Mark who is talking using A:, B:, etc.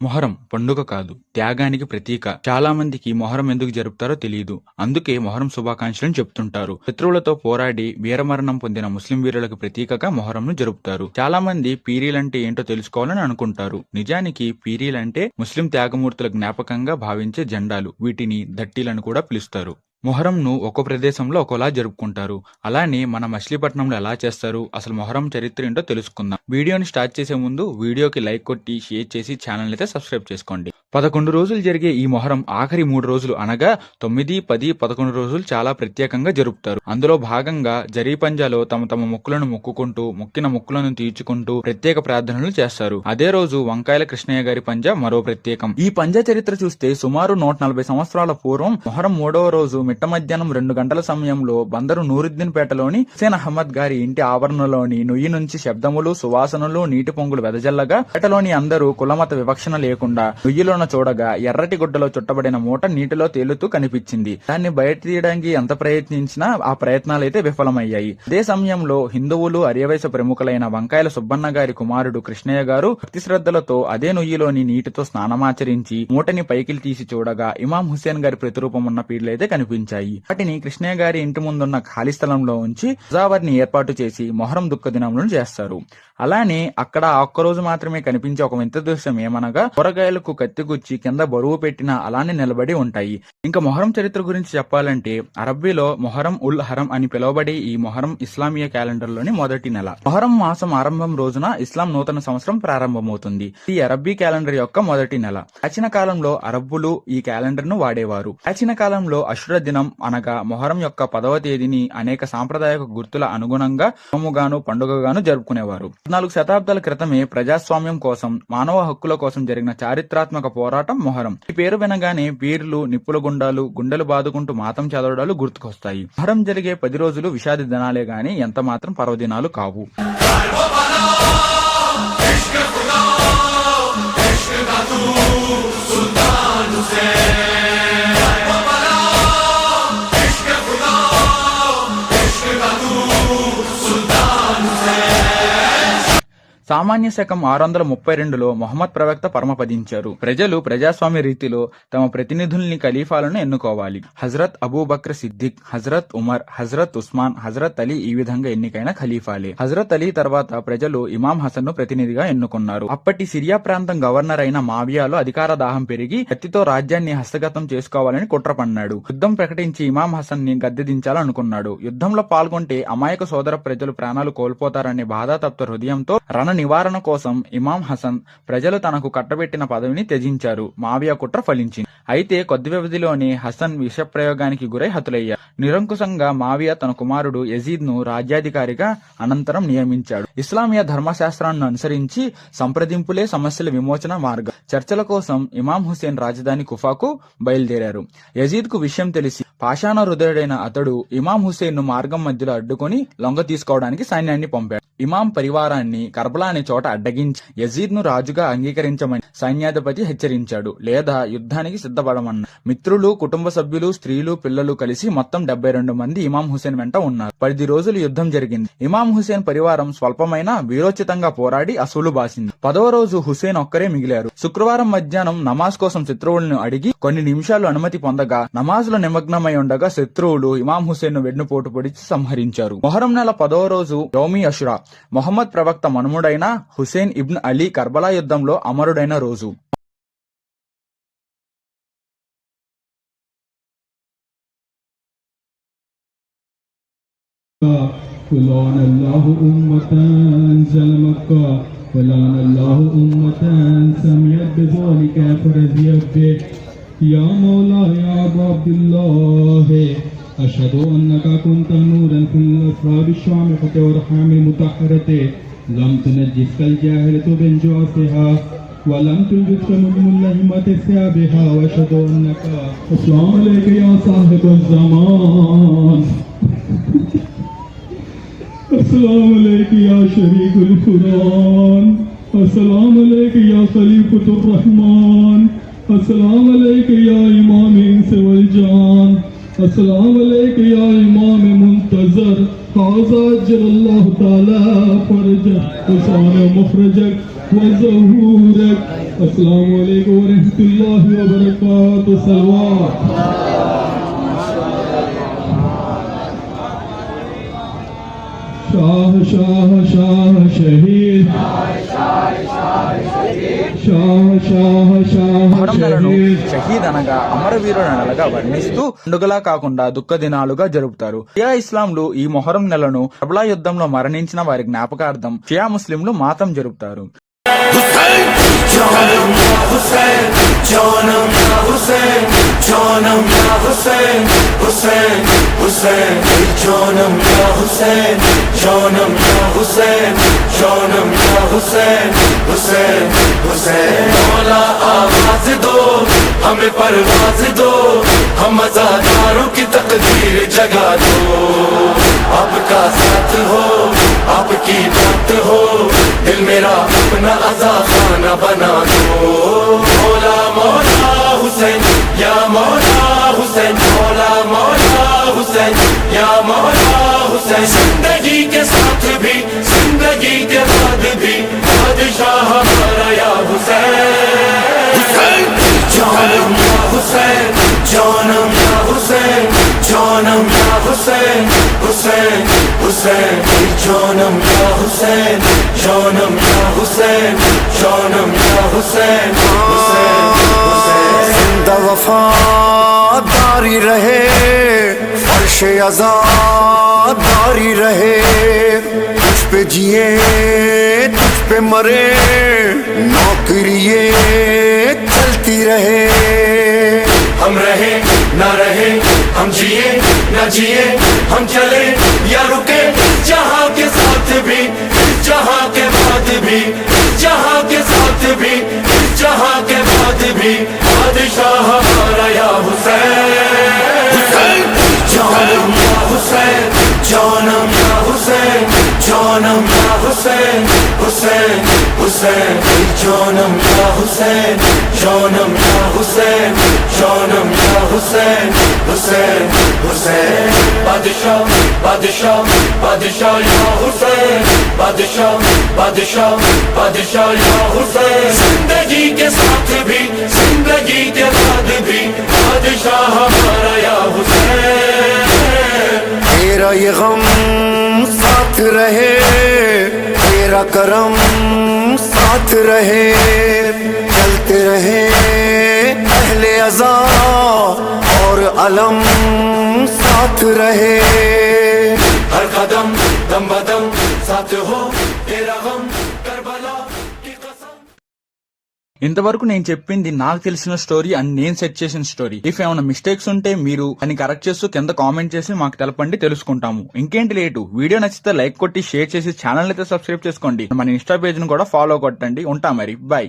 A: మొహరం పండుగ కాదు త్యాగానికి ప్రతీక. చాలా మందికి మొహరం ఎందుకు జరుపుతారో తెలియదు. అందుకే మొహరం శుభాకాంక్షలను చెప్తుంటారు. శత్రువులతో పోరాడి వీరమరణం పొందిన ముస్లిం వీరులకు ప్రతీకగా మొహరంను జరుపుతారు. చాలా మంది పీరీలంటే ఏంటో తెలుసుకోవాలని అనుకుంటారు. నిజానికి పీరీలంటే ముస్లిం త్యాగమూర్తుల జ్ఞాపకంగా భావించే జెండాలు. వీటిని దట్టీలను కూడా పిలుస్తారు. మొహరంను ఒక్కో ప్రదేశంలో ఒకలా జరుపుకుంటారు. అలానే మన మచిలీపట్నంలో ఎలా చేస్తారు అసలు మొహరం చరిత్ర ఏంటో తెలుసుకుందాం. వీడియోని స్టార్ట్ చేసే ముందు వీడియోకి లైక్ కొట్టి షేర్ చేసి ఛానల్ అయితే సబ్స్క్రైబ్ చేసుకోండి. పదకొండు రోజులు జరిగే ఈ మొహరం ఆఖరి మూడు రోజులు అనగా తొమ్మిది పది పదకొండు రోజులు చాలా ప్రత్యేకంగా జరుపుతారు. అందులో భాగంగా జరీ పంజాలో తమ తమ మొక్కులను మొక్కుకుంటూ మొక్కిన మొక్కులను తీర్చుకుంటూ ప్రత్యేక ప్రార్థనలు చేస్తారు. అదే రోజు వంకాయల కృష్ణయ్య గారి పంజా మరో ప్రత్యేకం. ఈ పంజా చరిత్ర చూస్తే సుమారు నూట నలభై సంవత్సరాల పూర్వం మొహరం మూడవ రోజు మిట్ట మధ్యాహ్నం రెండు గంటల సమయంలో బందరు నూరుద్దీన్ పేటలోని హుసేన్ అహ్మద్ గారి ఇంటి ఆవరణలోని నుయ్యి నుంచి శబ్దములు సువాసనలు నీటి పొంగులు వెదజల్లగా పేటలోని అందరూ కులమత వివక్షణ లేకుండా నుయ్యిలోన చూడగా ఎర్రటి గుడ్డలో చుట్టబడిన మూట నీటిలో తేలుతూ కనిపించింది. దాన్ని బయట తీయడానికి ఎంత ప్రయత్నించినా ఆ ప్రయత్నాలు అయితే విఫలమయ్యాయి. అదే సమయంలో హిందువులు అర్యవైశ్య ప్రముఖులైన వంకాయల సుబ్బన్న గారి కుమారుడు కృష్ణయ్య గారు భక్తి శ్రద్ధలతో అదే నుయ్యిలోని నీటితో స్నానమాచరించి మూటని పైకి తీసి చూడగా ఇమాం హుసేన్ గారి ప్రతిరూపం ఉన్న పీడ్లైతే కనిపించాయి. వాటిని కృష్ణయ్య గారి ఇంటి ముందున్న ఖాళీ స్థలంలో ఉంచి సజావర్ని ఏర్పాటు చేసి మొహరం దుఃఖ దినములను చేస్తారు. అలానే అక్కడ ఒక్కరోజు మాత్రమే కనిపించే ఒక వింత దృశ్యం ఏమనగా కూరగాయలకు గుచ్చి కింద బరువు పెట్టిన అలానే నిలబడి ఉంటాయి. ఇంకా మొహరం చరిత్ర గురించి చెప్పాలంటే అరబ్బీలో మొహరం ఉల్ హరం అని పిలువబడే ఈ మొహరం ఇస్లామీయ క్యాలెండర్లోని మొదటి నెల. మొహరం మాసం ఆరంభం రోజున ఇస్లాం నూతన సంవత్సరం ప్రారంభమవుతుంది. ఈ అరబ్బీ క్యాలెండర్ యొక్క మొదటి నెల. ప్రాచీన కాలంలో అరబ్బులు ఈ క్యాలెండర్ను వాడేవారు. ప్రాచీన కాలంలో అశుర దినం అనగా మొహరం యొక్క పదవ తేదీని అనేక సాంప్రదాయక గుర్తుల అనుగుణంగా సోముగాను పండుగగాను జరుపుకునేవారు. పద్నాలుగు శతాబ్దాల క్రితమే ప్రజాస్వామ్యం కోసం మానవ హక్కుల కోసం జరిగిన చారిత్రాత్మక పోరాటం మొహరం. ఈ పేరు వినగానే పీర్లు నిప్పుల గుండాలు గుండెలు బాదుకుంటూ మాతం చదవడాలు గుర్తుకొస్తాయి. మొహరం జరిగే పది రోజులు విషాద దినాలే గాని ఎంత మాత్రం పర్వదినాలు కావు. సామాన్య శకం ఆరు వందల ముప్పై రెండులో మొహమ్మద్ ప్రవక్త పరమపదించారు. ప్రజలు ప్రజాస్వామ్య రీతిలో తమ ప్రతినిధుల్ని ఖలీఫాలను ఎన్నుకోవాలి. హజరత్ అబూబక్ర సిద్దిక్ హజరత్ ఉమర్ హజరత్ ఉస్మాన్ హజరత్ అలీ ఈ విధంగా ఎన్నికైన ఖలీఫాలే. హజరత్ అలీ తర్వాత ప్రజలు ఇమాం హసన్ను ప్రతినిధిగా ఎన్నుకున్నారు. అప్పటి సిరియా ప్రాంతం గవర్నర్ అయిన మావియాలో అధికార దాహం పెరిగి కత్తితో రాజ్యాన్ని హస్తగతం చేసుకోవాలని కుట్ర పన్నాడు యుద్ధం ప్రకటించి ఇమాం హసన్ని గద్దెదించాలనుకున్నాడు యుద్ధంలో పాల్గొంటే అమాయక సోదర ప్రజలు ప్రాణాలు కోల్పోతారనే బాధాతప్త హృదయంతో రణ నివారణ కోసం ఇమాం హసన్ ప్రజలు తనకు కట్టబెట్టిన పదవిని త్యజించారు. మావియా కుట్ర ఫలించింది. అయితే కొద్ది వ్యవధిలోనే హసన్ విషప్రయోగానికి గురై హతులయ్యారు. నిరంకుశంగా మావియా తన కుమారుడు యజీద్ను రాజ్యాధికారిగా అనంతరం నియమించాడు. ఇస్లామియా ధర్మశాస్త్రాన్ని అనుసరించి సంప్రదింపులే సమస్యల విమోచన మార్గం. చర్చల కోసం ఇమాం హుసేన్ రాజధాని కుఫాకు బయలుదేరారు. యజీద్కు విషయం తెలిసి పాషాణ హృదయుడైన అతడు ఇమాం హుసేన్ను మార్గం మధ్యలో అడ్డుకొని లొంగ తీసుకోవడానికి సైన్యాన్ని పంపాడు. ఇమాం పరివారాన్ని కర్బలా అనే చోట అడ్డగించి యజీద్ను రాజుగా అంగీకరించమని సైన్యాధిపతి హెచ్చరించాడు లేదా యుద్ధానికి సిద్ధపడమన్న. మిత్రులు కుటుంబ సభ్యులు స్త్రీలు పిల్లలు కలిసి మొత్తం డెబ్బై రెండు మంది ఇమాం హుసేన్ వెంట ఉన్నారు. పది రోజులు యుద్ధం జరిగింది. ఇమాం హుసేన్ పరివారం స్వల్పమైన వీరోచితంగా పోరాడి అసూలు బాసింది. పదవ రోజు హుసేన్ ఒక్కరే మిగిలారు. శుక్రవారం మధ్యాహ్నం నమాజ్ కోసం శత్రువులను అడిగి కొన్ని నిమిషాలు అనుమతి పొందగా నమాజ్లో నిమగ్నమై ఉండగా శత్రువులు ఇమాం హుసేన్ను వెన్నుపోటు పొడిచి సంహరించారు. మొహరం నెల పదవ రోజు యోమి అషురా మొహమ్మద్ ప్రవక్త మనుముడైన హుసేన్ ఇబ్న్ అలీ కర్బలా యుద్ధంలో అమరుడైన రోజు
B: ولعن الله أمة ظلمك ولعن الله أمة سمعت بذلك فرضيت به يا مولاي يا أبا عبد الله أشهد أنك كنت نورا في الأسرار الشامخة والرحام المطهرة. لم تنجسك الجاهلة بانجواسها ولم تلبسك مدن اللهمة ثيابها. وأشهد أنك السلام عليك يا صاحب الزمان. السلام عليك يا شريك القرآن السلام عليك يا خليفة الرحمن. السلام عليك يا إمام الإنس والجان السلام علیکم یا امام منتظر حاضا جل اللہ تعالی فرجت حسان مخرجت و ظہورت السلام علیکم ورحمت اللہ وبرکاتہ، سلوات. शाह शाह शाह शहीद शाह शाह शाह
A: మొహరం నెలను
B: शहीद
A: షహీద్ అనగా అమరవీరుల నెలగా వర్ణిస్తూ పండుగలా కాకుండా దుఃఖ దినాలుగా జరుపుతారు షియా ఇస్లాంలు ఈ మొహరం నెలను కబలా యుద్ధంలో మరణించిన వారి జ్ఞాపకార్థం షియా ముస్లింలు మాతం జరుపుతారు
C: حسین، جانم یا حسین، جانم یا حسین حسین حسین، جانم یا حسین، جانم یا حسین، جانم یا حسین حسین حسین۔ مولا آواز دو، ہمیں پرواز دو، ہم مزاداروں کی تقدیر جگہ دو۔ آپ کا ساتھ ہو، آپ کی بات ہو اپنا عزا خانہ بنا دو۔ مولا مولا حسین، یا مولا حسین، مولا مولا حسین، یا مولا حسین۔ زندگی کے ساتھ بھی، زندگی کے ساتھ بھی، بادشاہ ہمارا یا حسین، جانم یا حسین، جانم یا حسین، جانم یا حسین۔ حسین حسین جانم یا حسین جانم یا حسین جانم یا
D: حسین حسین وفا داری رہے فرش آزاد داری رہے تجھ پہ جیے تجھ پہ مرے
C: نوکری چلتی رہے۔ ہم رہے نہ رہے ہم جیے۔ نہ جیے ہم چلے یا رکے جہاں کے ساتھ بھی، جہاں کے بعد بھی، جہاں کے ساتھ بھی، جہاں کے بعد بھی، بادشاہ ہمارا یا حسین حسین جانم یا حسین جانم یا جونم یا حسین حسین حسین جونم یا حسین جونم یا حسین جونم یا حسین حسین حسین. بادشاہ بادشاہ بادشاہ یا حسین، بادشاہ بادشاہ بادشاہ یا حسین. زندگی کے ساتھ بھی، زندگی کے بعد بھی، بادشاہ
D: ہمارا یا حسین. تیرا یہ غم ساتھ رہے، تیرا کرم ساتھ رہے، چلتے رہے اہل ازا اور
C: علم ساتھ رہے۔ ہر قدم دم بدم ساتھ ہو، تیرا غم
A: ఇంతవరకు నేను చెప్పింది నాకు తెలిసిన స్టోరీ అండ్ నేను సెట్ చేసిన స్టోరీ ఇఫ్ ఏమైనా మిస్టేక్స్ ఉంటే మీరు అని కరెక్ట్ చేస్తూ కింద కామెంట్ చేసి మాకు తెలపండి తెలుసుకుంటాము. ఇంకేంటి లేటు? వీడియో నచ్చితే లైక్ కొట్టి షేర్ చేసి ఛానల్ అయితే సబ్స్క్రైబ్ చేసుకోండి. మన ఇన్స్టా పేజ్ను కూడా ఫాలో కొట్టండి. ఉంటా మరి. బాయ్